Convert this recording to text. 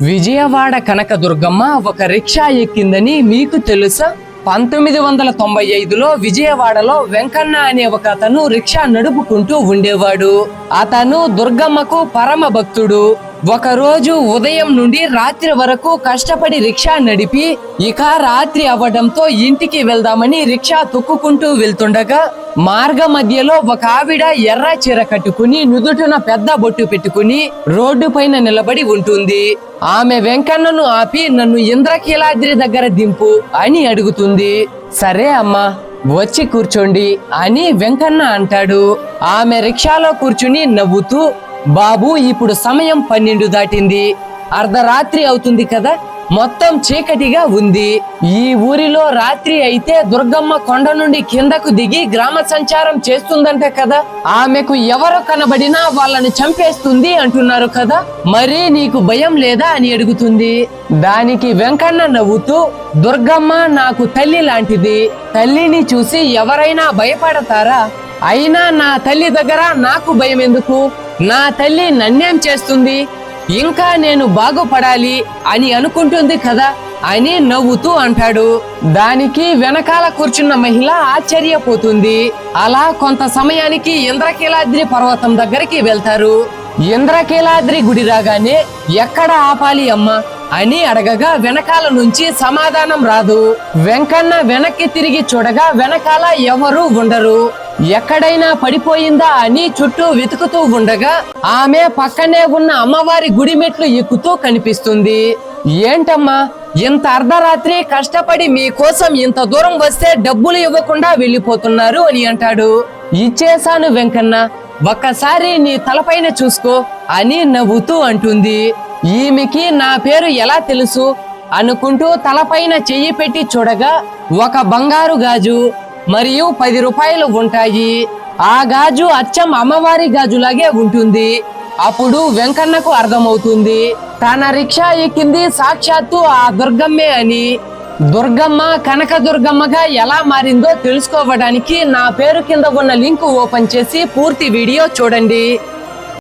విజయవాడ కనకదుర్గమ్మ ఒక రిక్షా ఎక్కిందని మీకు తెలుసా? పంతొమ్మిది వందల తొంభై ఐదులో విజయవాడలో వెంకన్న అనే ఒక అతను రిక్షా నడుపుకుంటూ ఉండేవాడు. అతను దుర్గమ్మకు పరమ భక్తుడు. ఒకరోజు ఉదయం నుండి రాత్రి వరకు కష్టపడి రిక్షా నడిపి ఇక రాత్రి అవ్వడంతో ఇంటికి వెళ్దామని రిక్షా తొక్కుకుంటూ వెళ్తుండగా మార్గ మధ్యలో ఒక ఆవిడ ఎర్ర చీర కట్టుకుని నుదుటిన పెద్ద బొట్టు పెట్టుకుని రోడ్డు పైన నిలబడి ఉంటుంది. ఆమె వెంకన్నను ఆపి నన్ను ఇంద్రకీలాద్రి దగ్గర దింపు అని అడుగుతుంది. సరే అమ్మా వచ్చి కూర్చోండి అని వెంకన్న అంటాడు. ఆమె రిక్షాలో కూర్చుని నవ్వుతూ బాబు ఇప్పుడు సమయం పన్నెండు దాటింది. అర్ధరాత్రి అవుతుంది కదా మొత్తం చీకటిగా ఉంది. ఈ ఊరిలో రాత్రి అయితే దుర్గమ్మ కొండ నుండి కిందకు దిగి గ్రామ సంచారం చేస్తుందంట కదా. ఆమెకు ఎవరు కనబడినా వాళ్ళని చంపేస్తుంది అంటున్నారు కదా. మరి నీకు భయం లేదా అని అడుగుతుంది. దానికి వెంకన్న నవ్వుతూ దుర్గమ్మ నాకు తల్లి లాంటిది. తల్లిని చూసి ఎవరైనా భయపడతారా? అయినా నా తల్లి దగ్గర నాకు భయం ఎందుకు నా తల్లి నన్నేం చేస్తుంది? ఇంకా నేను బాగుపడాలి అని అనుకుంటుంది కదా అని నవ్వుతూ అంటాడు. దానికి వెనకాల కూర్చున్న మహిళ ఆశ్చర్యపోతుంది. అలా కొంత సమయానికి ఇంద్రకీలాద్రి పర్వతం దగ్గరికి వెళ్తారు. ఇంద్రకీలాద్రి గుడి రాగానే ఎక్కడ ఆపాలి అమ్మా? అని అడగగా వెనకాల నుంచి సమాధానం రాదు. వెంకన్న వెనక్కి తిరిగి చూడగా వెనకాల ఎవరూ ఉండరు. ఎక్కడైనా పడిపోయిందా అని చుట్టూ వెతుకుతూ ఉండగా ఆమె పక్కనే ఉన్న అమ్మవారి గుడి మెట్లు ఎక్కుతూ కనిపిస్తుంది. ఏంటమ్మా ఇంత అర్ధరాత్రి కష్టపడి మీకోసం ఇంత దూరం వస్తే డబ్బులు ఇవ్వకుండా వెళ్ళిపోతున్నారు అని అంటాడు. ఇచ్చేశాను వెంకన్న ఒక్కసారి నీ తలపైన చూసుకో అని నవ్వుతూ అంటుంది. ఈమెకి నా పేరు ఎలా తెలుసు? అనుకుంటూ తలపైన చెయ్యి పెట్టి చూడగా ఒక బంగారు గాజు మరియు పది రూపాయలు ఉంటాయి. ఆ గాజు అచ్చం అమ్మవారి గాజులాగే ఉంటుంది. అప్పుడు వెంకన్నకు అర్థమవుతుంది తన రిక్షా ఎక్కింది సాక్షాత్తు ఆ దుర్గమ్మే అని. దుర్గమ్మ కనక దుర్గమ్మగా ఎలా మారిందో తెలుసుకోవడానికి నా పేరు కింద ఉన్న లింక్ ఓపెన్ చేసి పూర్తి వీడియో చూడండి.